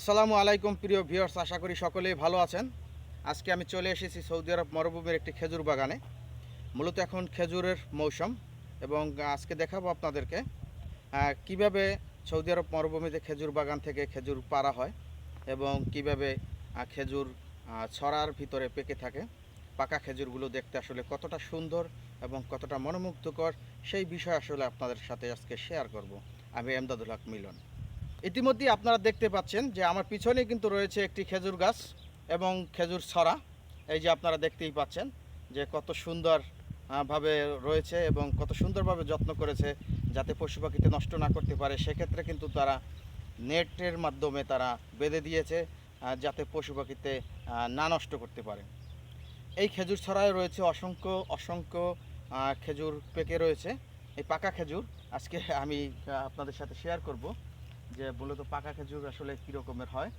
আসসালামু আলাইকুম প্রিয় ভিউয়ার্স, আশা করি সকলেই ভালো আছেন। আজকে আমি চলে এসেছি সৌদি আরব মরুভূমির একটি খেজুর বাগানে। মূলত এখন খেজুরের মৌসুম এবং আজকে দেখাবো আপনাদেরকে কীভাবে সৌদি আরব মরুভূমিতে খেজুর বাগান থেকে খেজুর পাড়া হয় এবং কীভাবে খেজুর ছড়ার ভিতরে পেকে থাকে। পাকা খেজুরগুলো দেখতে আসলে কতটা সুন্দর এবং কতটা মনোমুগ্ধকর, সেই বিষয় আসলে আপনাদের সাথে আজকে শেয়ার করব। আমি এমদাদুল হক মিলন। ইতিমধ্যে আপনারা দেখতে পাচ্ছেন যে আমার পিছনে কিন্তু রয়েছে একটি খেজুর গাছ এবং খেজুর ছড়া। এই যে আপনারা দেখতেই পাচ্ছেন যে কত সুন্দর ভাবে রয়েছে এবং কত সুন্দরভাবে যত্ন করেছে যাতে পশু পাখিতে নষ্ট না করতে পারে। সেক্ষেত্রে কিন্তু তারা নেটের মাধ্যমে তারা বেঁধে দিয়েছে যাতে পশু পাখিতে না নষ্ট করতে পারে। এই খেজুর ছড়ায় রয়েছে অসংখ্য অসংখ্য খেজুর পেকে রয়েছে। এই পাকা খেজুর আজকে আমি আপনাদের সাথে শেয়ার করব। যে মূলত পাকা খেজুর আসলে কী রকমের হয়?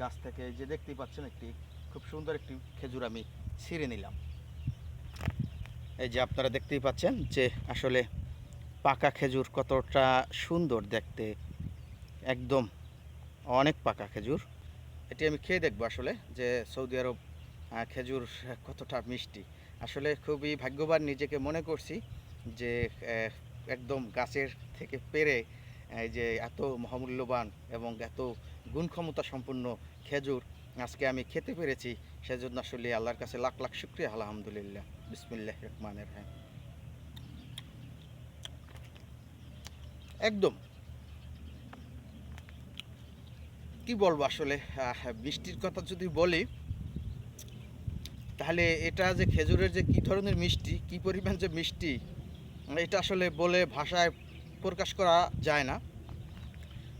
গাছ থেকে যে দেখতেই পাচ্ছেন একটি খুব সুন্দর একটি খেজুর আমি ছিঁড়ে নিলাম। এই যে আপনারা দেখতেই পাচ্ছেন যে আসলে পাকা খেজুর কতটা সুন্দর দেখতে। একদম অনেক পাকা খেজুর। এটি আমি খেয়ে দেখব আসলে যে সৌদি আরব খেজুর কতটা মিষ্টি। আসলে খুবই ভাগ্যবান নিজেকে মনে করছি যে একদম গাছের থেকে পেরে যে এত মহামূল্যবান এবং এত গুণক্ষমতা সম্পন্ন খেজুর আজকে আমি খেতে পেরেছি, সেজন্য আসলে আল্লাহর কাছে লাখ লাখ শুক্রিয়া, আলহামদুলিল্লাহ। বিসমিল্লাহ রহমানের রহিম। একদম। কি বলব আসলে মিষ্টির কথা যদি বলি, তাহলে এটা যে খেজুরের যে কি ধরনের মিষ্টি, কি পরিমাণ যে মিষ্টি, এটা আসলে বলে ভাষায় প্রকাশ করা যায় না।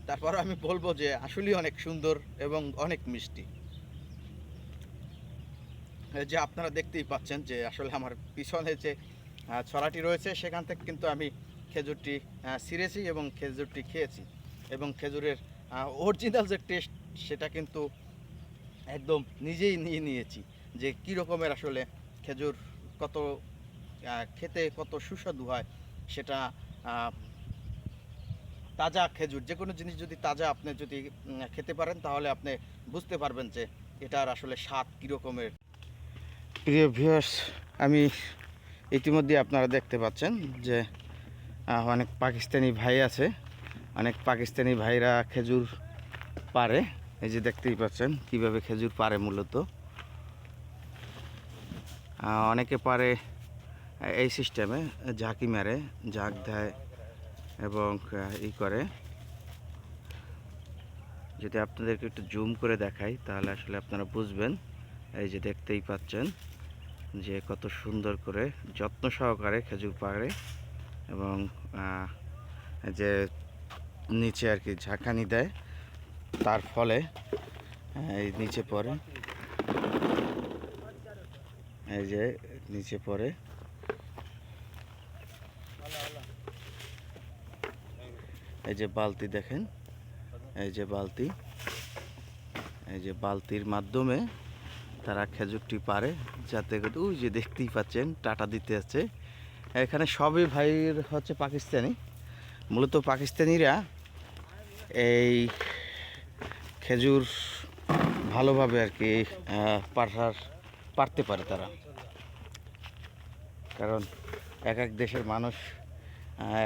তারপর আমি বলব যে আসলেই অনেক সুন্দর এবং অনেক মিষ্টি। যে আপনারা দেখতেই পাচ্ছেন যে আসলে আমার পিছনে যে ছড়াটি রয়েছে, সেখান থেকে কিন্তু আমি খেজুরটি ছিঁড়েছি এবং খেজুরটি খেয়েছি। এবং খেজুরের অরিজিনাল যে টেস্ট সেটা কিন্তু একদম নিজেই নিয়ে নিয়েছি যে কী রকমের আসলে খেজুর, কত খেতে কত সুস্বাদু হয়, সেটা তাজা খেজুর, যে কোনো জিনিস যদি তাজা আপনি যদি খেতে পারেন, তাহলে আপনি বুঝতে পারবেন যে এটার আসলে স্বাদ কীরকমের প্রিয় ভিউয়ার্স আমি ইতিমধ্যে আপনারা দেখতে পাচ্ছেন যে অনেক পাকিস্তানি ভাই আছে। অনেক পাকিস্তানি ভাইরা খেজুর পারে। এই যে দেখতেই পাচ্ছেন কীভাবে খেজুর পারে মূলত। অনেকে পারে এই সিস্টেমে ঝাঁকি মারে, ঝাঁক দেয় এবং ই করে। যদি আপনাদেরকে একটু জুম করে দেখাই, তাহলে আসলে আপনারা বুঝবেন। এই যে দেখতেই পাচ্ছেন যে কত সুন্দর করে যত্ন সহকারে খেজুর পাড়ে এবং যে নিচে আর কি ঝাঁকানি দেয়, তার ফলে এই নিচে পড়ে। এই যে নিচে পড়ে। এই যে বালতি দেখেন, এই যে বালতি, এই যে বালতির মাধ্যমে তারা খেজুরটি পারে, যাতে করে ওই যে দেখতেই পাচ্ছেন, টাটা দিতে আছে। এখানে সবই ভাইয়ের হচ্ছে পাকিস্তানি। মূলত পাকিস্তানিরা এই খেজুর ভালোভাবে আর কি পাঠার, পারতে পারে তারা। কারণ এক এক দেশের মানুষ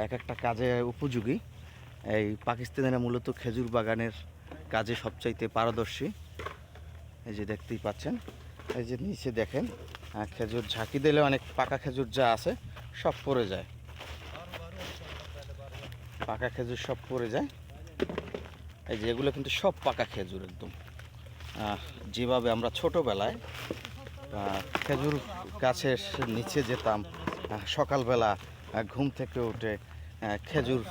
এক একটা কাজে উপযোগী। এই পাকিস্তানিরা মূলত খেজুর বাগানের কাজে সবচাইতে পারদর্শী। এই যে দেখতেই পাচ্ছেন, এই যে নিচে দেখেন খেজুর ঝাঁকি দিলে অনেক পাকা খেজুর যা আছে সব পড়ে যায়। পাকা খেজুর সব পড়ে যায়। এই যে এগুলো কিন্তু সব পাকা খেজুর একদম। যেভাবে আমরা ছোটোবেলায় খেজুর গাছের নিচে যেতাম সকালবেলা ঘুম থেকে উঠে খেজুর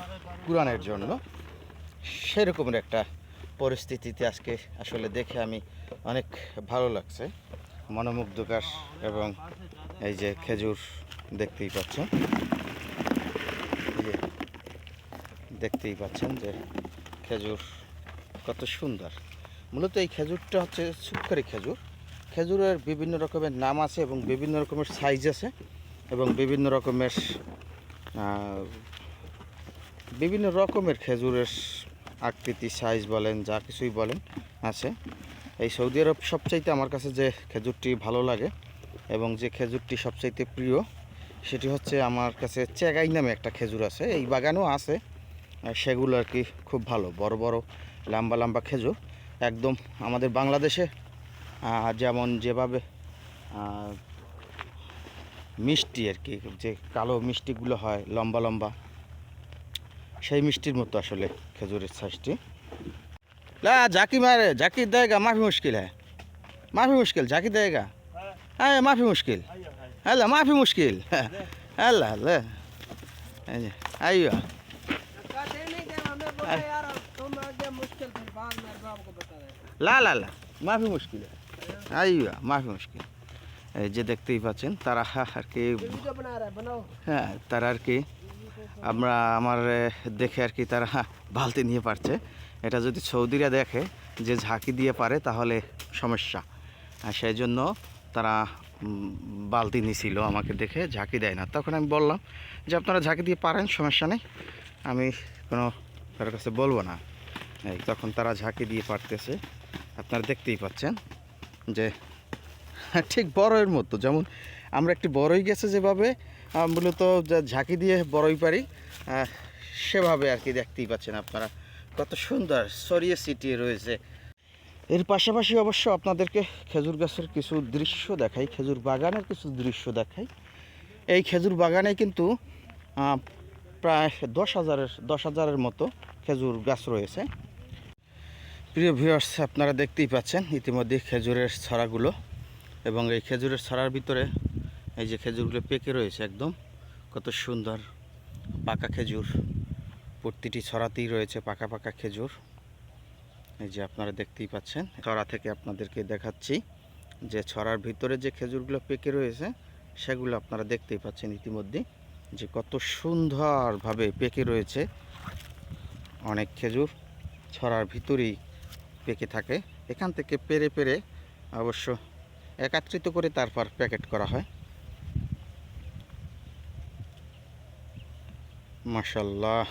কুড়ানোর জন্য। সেরকমের একটা পরিস্থিতিতে আজকে আসলে দেখে আমি অনেক ভালো লাগছে। মনোমুগ্ধকর এবং এই যে খেজুর দেখতেই পাচ্ছেন। দেখতেই পাচ্ছেন যে খেজুর কত সুন্দর। মূলত এই খেজুরটা হচ্ছে সুপারি খেজুর। খেজুরের বিভিন্ন রকমের নাম আছে এবং বিভিন্ন রকমের সাইজ আছে এবং বিভিন্ন রকমের বিভিন্ন রকমের খেজুরের আকৃতি সাইজ বলেন, যা কিছুই বলেন আছে। এই সৌদি আরব সবচাইতে আমার কাছে যে খেজুরটি ভালো লাগে এবং যে খেজুরটি সবচাইতে প্রিয়, সেটি হচ্ছে আমার কাছে চেগাই নামে একটা খেজুর আছে। এই বাগানও আছে সেগুলো আর কি খুব ভালো, বড় বড়, লম্বা লম্বা খেজুর। একদম আমাদের বাংলাদেশে যেমন যেভাবে মিষ্টি আর কি, যে কালো মিষ্টিগুলো হয়, লম্বা লম্বা সেই মিষ্টির মতো আসলে খেজুরের সাইজটি লা জাকি মারে জাকির দেয়গা মাফি মুশকিল হ্যাঁ মাফি মুশকিল জাকি দেয়গা। হ্যাঁ মাফি মুশকিল। হ্যাঁ মাফি মুশকিল। হ্যাঁ আল্লাহ আল্লাহ আইয়া। লা লা লা মাফি মুশকিল। আইয়া মাফি মুশকিল। যে দেখতেই পাচ্ছেন তারা আর কি হ্যাঁ তারা আর কি আমরা আমার দেখে আর কি তারা বালতি নিয়ে পারছে। এটা যদি সৌদিরা দেখে যে ঝাঁকি দিয়ে পারে তাহলে সমস্যা। আর সেই জন্য তারা বালতি নিছিল আমাকে দেখে, ঝাঁকি দেয় না। তখন আমি বললাম যে, আপনারা ঝাঁকি দিয়ে পারেন, সমস্যা নেই। আমি কোনো কারোর কাছে বলব না। তখন তারা ঝাঁকি দিয়ে পারতেছে। আপনারা দেখতেই পাচ্ছেন যে ঠিক বড়ের মতো। যেমন আমরা একটি বড়ই গেছে যেভাবে মূলত যা- ঝাঁকি দিয়ে বড়ই পারি সেভাবে আর কি দেখতেই পাচ্ছেন আপনারা। কত সুন্দর ছড়িয়ে ছিটিয়ে রয়েছে। এর পাশাপাশি অবশ্য আপনাদেরকে খেজুর গাছের কিছু দৃশ্য দেখাই, খেজুর বাগানের কিছু দৃশ্য দেখাই। এই খেজুর বাগানে কিন্তু প্রায় দশ হাজারের দশ হাজারের মতো খেজুর গাছ রয়েছে। প্রিয় ভিউয়ার্স আপনারা দেখতেই পাচ্ছেন, ইতিমধ্যে খেজুরের ছড়াগুলো এবং এই খেজুরের ছড়ার ভিতরে এই যে খেজুরগুলো পেকে রয়েছে একদম, কত সুন্দর পাকা খেজুর। প্রতিটি ছড়াতেই রয়েছে পাকা পাকা খেজুর। এই যে আপনারা দেখতেই পাচ্ছেন, ছড়া থেকে আপনাদেরকে দেখাচ্ছি যে ছড়ার ভিতরে যে খেজুরগুলো পেকে রয়েছে, সেগুলো আপনারা দেখতেই পাচ্ছেন ইতিমধ্যে যে কত সুন্দরভাবে পেকে রয়েছে। অনেক খেজুর ছড়ার ভিতরেই পেকে থাকে। এখান থেকে পেরে পেরে অবশ্য একত্রিত করে তারপর প্যাকেট করা হয়। মাশাল্লাহ